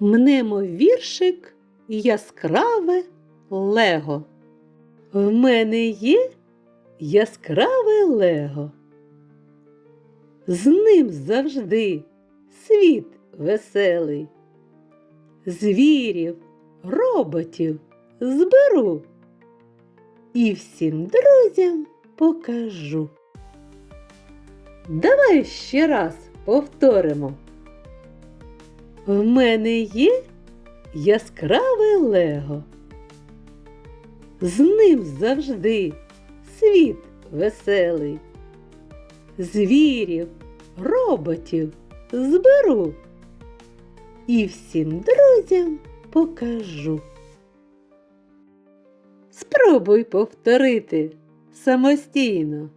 Мнемо віршик яскраве лего. В мене є яскраве лего. З ним завжди світ веселий. Звірів, роботів зберу і всім друзям покажу. Давай ще раз повторимо. В мене є яскраве лего. З ним завжди світ веселий. Звірів, роботів зберу і всім друзям покажу. Спробуй повторити самостійно.